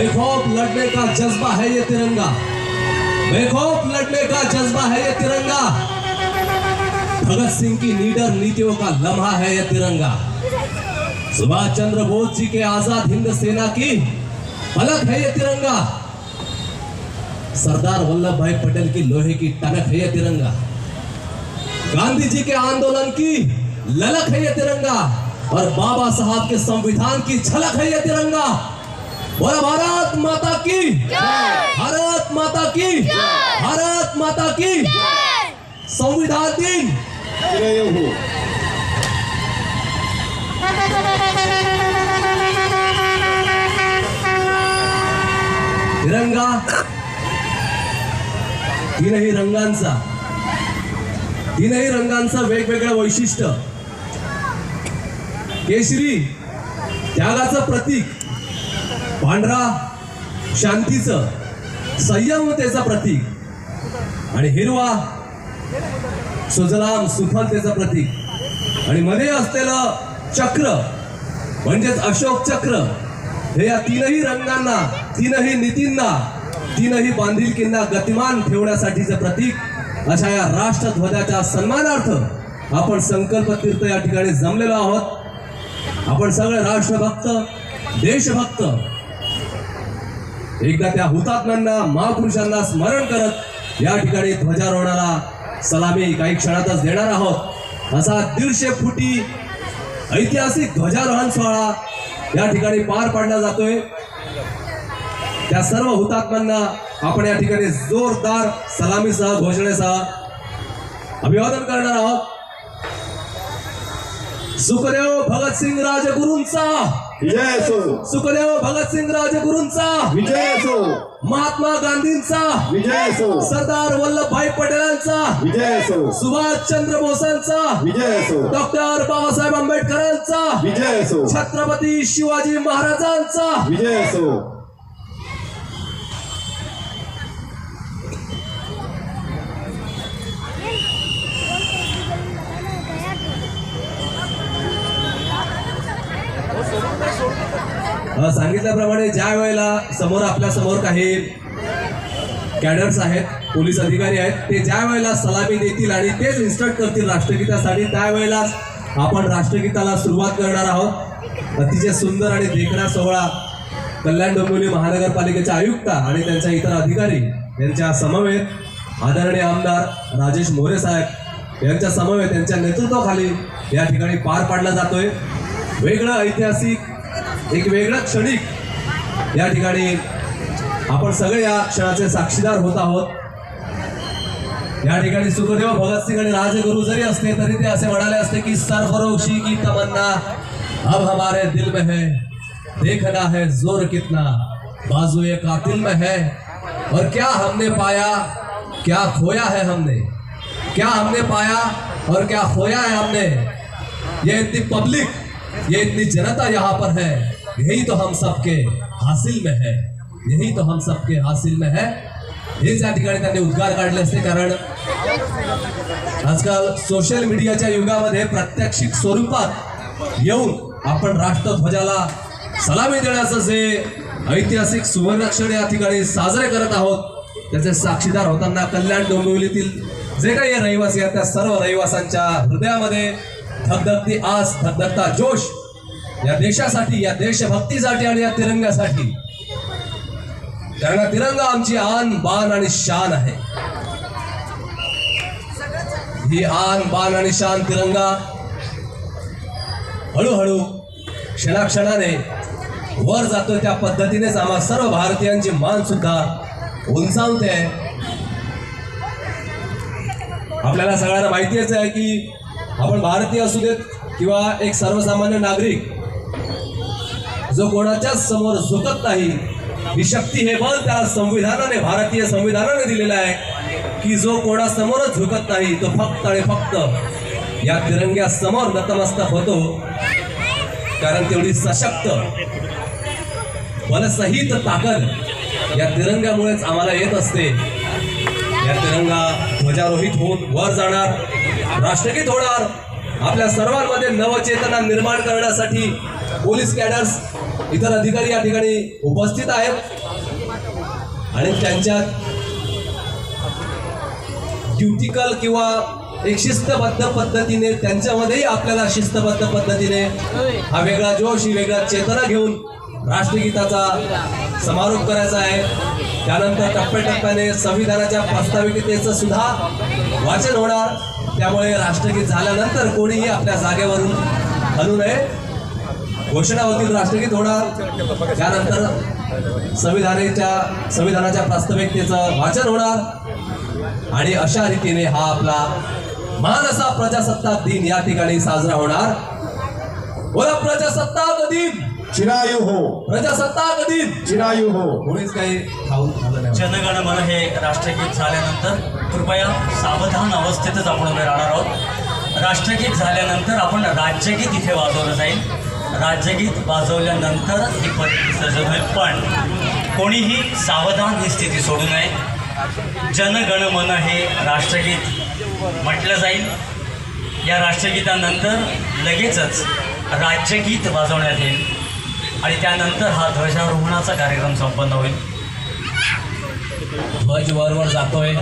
बेखौफ लड़ने का जज्बा है ये तिरंगा। बेखौफ लड़ने का जज्बा है ये तिरंगा। भगत सिंह की नीडर नीतियों का लम्हा है ये तिरंगा। सुभाष चंद्र बोस जी के आज़ाद हिंद सेना की फलक है ये तिरंगा। सरदार वल्लभ भाई पटेल की लोहे की टनक है ये तिरंगा। गांधी जी के आंदोलन की ललक है ये तिरंगा। और बाबा साहब के संविधान की झलक है ये तिरंगा। भारत माता की भारत माता की भारत माता की संविधान दिन। हो तिरंगा। तीनही रंगांचा। तीनही रंगांचं वेगवेगळं वैशिष्ट्य। केशरी त्यागाचं प्रतीक। पांढरा शांतीचं संयमतेचं प्रतीक. आणि हिरवा सुजलाम सुफलतेचं प्रतीक. आणि मध्ये असलेलं चक्र म्हणजेच अशोक चक्र हे या तीनही रंगांना तीनही नीतींना तीनही बांधिलकींना गतिमान ठेवण्यासाठीचं प्रतीक. अशा या राष्ट्रध्वजाच्या सन्मानार्थ आपण संकल्प तीर्थ या ठिकाणी जमलेलो आहोत. आपण सगळे राष्ट्रभक्त देशभक्त एकदा त्या हुतात्म्यांना महापुरुषांना स्मरण करत या ठिकाणी ध्वजारोहणाला सलामी काही क्षणातच देणार आहोत. असा दीडशे फुटी ऐतिहासिक ध्वजारोहण सोहळा या ठिकाणी पार पाडला जातोय. त्या सर्व हुतात्म्यांना आपण या ठिकाणी जोरदार सलामीसह घोषणेसह अभिवादन करणार आहोत. सुखदेव भगतसिंग राजगुरूंचा! विजय असो सुखदेव भगतसिंग राजगुरूंचा. विजय असो महात्मा गांधींचा. विजय असो सरदार वल्लभभाई पटेलांचा. विजय असो सुभाष चंद्र बोसांचा. विजय असो डॉक्टर बाबासाहेब आंबेडकरांचा. विजय असो छत्रपती शिवाजी महाराजांचा. विजय असो सांगितल्याप्रमाणे ज्या वेळेला समोर आपल्यासमोर काही कॅडर्स आहेत पोलीस अधिकारी आहेत ते ज्या वेळेला सलामी देतील आणि तेच इन्स्ट्रक्ट करतील राष्ट्रगीतासाठी त्यावेळेला आपण राष्ट्रगीताला सुरुवात करणार आहोत. अतिशय सुंदर आणि देखणा सोहळा कल्याण डोंबिवली महानगरपालिकेचे आयुक्त आणि त्यांच्या इतर अधिकारी यांच्या समवेत आदरणीय आमदार राजेश मोरे साहेब यांच्या समवेत त्यांच्या नेतृत्वाखाली या ठिकाणी पार पाडला जातोय. वेगळं ऐतिहासिक एक वेगळं क्षणिक या ठिकाणी आपण सगळे साक्षीदार होत आहोत. या सुखदेव भगतसिंग आणि राजगुरु जरी असते तरी ते की सरफरोशी की तमन्ना, अब हमारे दिल में है, देखना है ज़ोर कितना बाजू ये कातिल में है, और क्या हमने पाया, क्या खोया है हमने, क्या हमने पाया, और क्या खोया है हमने, ये इतनी पब्लिक, ये इतनी जनता यहाँ पर है यही तो हम सबके हासिल में है। यही तो हम सबके हासिल में है। हेच या ठिकाणी त्यांनी उद्गार काढले असते कारण आजकाल सोशल मीडियाच्या युगामध्ये प्रात्यक्षिक स्वरूपात येऊन आपण राष्ट्रध्वजाला सलामी देण्याचं जे ऐतिहासिक सुवर्णक्षण या ठिकाणी साजरे करत आहोत त्याचे साक्षीदार होताना कल्याण डोंबिवलीतील जे काही रहिवासी आहेत त्या सर्व रहिवाशांच्या हृदयामध्ये धगधगती आस धगधगता जोश या देशासाठी या देशभक्तीसाठी आणि या तिरंग्यासाठी कारण तिरंगा आमची आन बाण आणि शान आहे. ही आन बाण आणि शान तिरंगा हळूहळू क्षणाक्षणाने वर जातो त्या पद्धतीनेच आम्हा सर्व भारतीयांची मान सुद्धा उंचावते. आपल्याला सगळ्यांना माहितीच आहे की आपण भारतीय असू देत किंवा एक सर्वसामान्य नागरिक जो कोणाच्या समोर झुकत नाही ही शक्ती हे बल त्या संविधानाने भारतीय संविधानाने दिलेलं आहे की जो कोणासमोरच झुकत नाही तो फक्त आणि फक्त या तिरंग्या समोर नतमस्तक होतो. कारण तेवढी सशक्त बलसहित ताकद या तिरंग्यामुळेच आम्हाला येत असते. या तिरंगा ध्वजारोहित होऊन वर जाणार राष्ट्रगीत होणार. आपल्या सर्वांमध्ये नवचेतना निर्माण करण्यासाठी पोलीस कॅडर्स इतर अधिकारी या ठिकाणी उपस्थित आहेत. आणि त्यांच्या ड्युटिकल किंवा एक शिस्तबद्ध पद्धतीने त्यांच्यामध्येही आपल्याला शिस्तबद्ध पद्धतीने हा वेगळा जोश ही वेगळा चेतना घेऊन राष्ट्रगीताचा समारोप करायचा आहे. त्यानंतर टप्प्याटप्प्याने संविधानाच्या प्रास्ताविकतेचं सुद्धा वाचन होणार. त्यामुळे राष्ट्रगीत झाल्यानंतर कोणीही आपल्या जागेवरून हलू नये. घोषणा होतील राष्ट्रगीत होणार. त्यानंतर संविधानाच्या संविधानाच्या प्रास्ताविकतेचं वाचन होणार. आणि अशा रीतीने हा आपला महान असा प्रजासत्ताक दिन या ठिकाणी साजरा होणार. बोला प्रजासत्ताक दिन! चिरायू हो. प्रजासत्ताक दिन! चिरायू हो. कोणीच काही खाऊन झालं नाही. जनगण मन हे राष्ट्रगीत झाल्यानंतर कृपया सावधान अवस्थेतच आपण उभे राहणार आहोत. राष्ट्रगीत झाल्यानंतर आपण राज्यगीत इथे वाजवलं जाईल. राज्यगीत वाजवल्यानंतर ही पत्नी विसर्जन होईल पण कोणीही सावधान ही स्थिती सोडू नये. जनगण मन हे राष्ट्रगीत म्हटलं जाईल. या राष्ट्रगीतानंतर लगेचच राज्यगीत वाजवण्यात येईल. आणि त्यानंतर हा ध्वजारोहणाचा कार्यक्रम संपन्न होईल. ध्वज वरवर जातोय.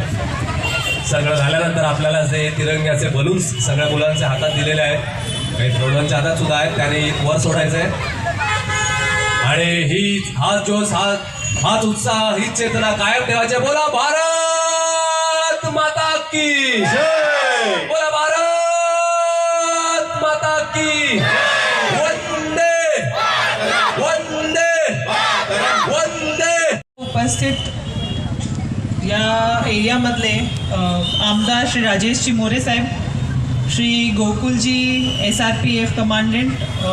सगळं झाल्यानंतर आपल्याला जे तिरंग्याचे बलून्स सगळ्या मुलांच्या हातात दिलेले आहेत. काही प्रौढांच्या हातात सुद्धा आहेत. त्याने एक वर सोडायचं आहे आणि ही हा जोश हा हाच उत्साह ही चेतना कायम ठेवायची. बोला भारत माता की बोला भारत माता की वंदे! वंदे! वंदे! उपस्थित या एरियामधले आमदार श्री राजेश चिमोरे साहेब Shri Gokulji S R P F commandant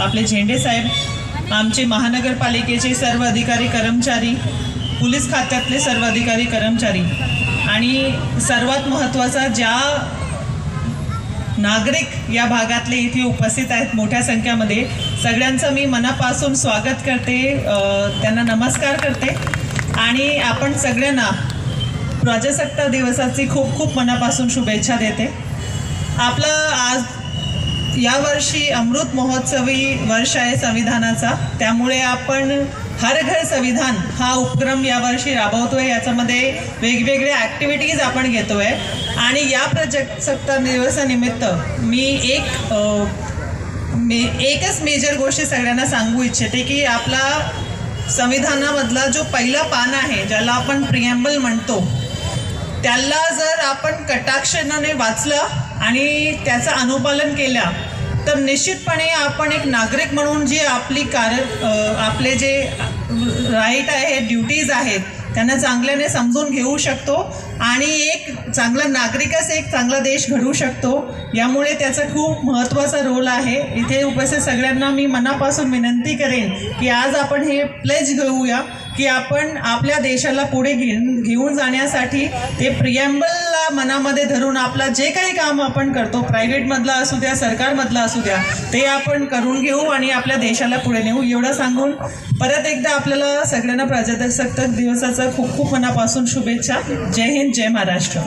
आपले झेंडे साहेब आमचे महानगरपालिकेचे सर्व अधिकारी कर्मचारी पोलीस खात्यातले सर्व अधिकारी कर्मचारी आणि सर्वात महत्त्वाचा ज्या नागरिक या भागातले इथे उपस्थित आहेत मोठ्या संख्येमध्ये सगळ्यांचं मी मनापासून स्वागत करते त्यांना नमस्कार करते आणि आपण सगळ्यांना प्रजासत्ताक दिवसाची खूप खूप मनापासून शुभेच्छा देते. आपलं आज यावर्षी अमृत महोत्सवी वर्ष आहे संविधानाचा. त्यामुळे आपण हर घर संविधान हा उपक्रम यावर्षी राबवतो आहे याच्यामध्ये वेगवेगळ्या ॲक्टिव्हिटीज आपण घेतो आहे आणि या प्रजासत्ताक दिवसानिमित्त मी एक मे एकच मेजर गोष्टी सगळ्यांना सांगू इच्छिते की आपला संविधानामधला जो पहिला पान आहे ज्याला आपण प्रियम्बल म्हणतो त्याला जर आपण कटाक्षणाने वाचलं आणि त्याचं अनुपालन केलं तर निश्चितपणे आपण एक नागरिक म्हणून जी आपली कार आपले जे राईट आहे ड्युटीज आहेत त्यांना चांगल्याने समजून घेऊ शकतो आणि एक चांगला नागरिकच एक चांगला देश घडवू शकतो. यामुळे त्याचा खूप महत्त्वाचा रोल आहे. इथे उपस्थित सगळ्यांना मी मनापासून विनंती करेन की आज आपण हे प्लेज घेऊया. की आपण आपल्या देशाला पुढे घेऊन घेऊन जाण्यासाठी ते प्रियंबलला मनामध्ये धरून आपला जे काही काम आपण करतो प्रायव्हेटमधला असू द्या सरकारमधला असू द्या ते आपण करून घेऊ आणि आपल्या देशाला पुढे नेऊ एवढं सांगून परत एकदा आपल्याला सगळ्यांना प्रजासत्ताक दिवसाचा खूप खूप मनापासून शुभेच्छा. जय हिंद जय महाराष्ट्र.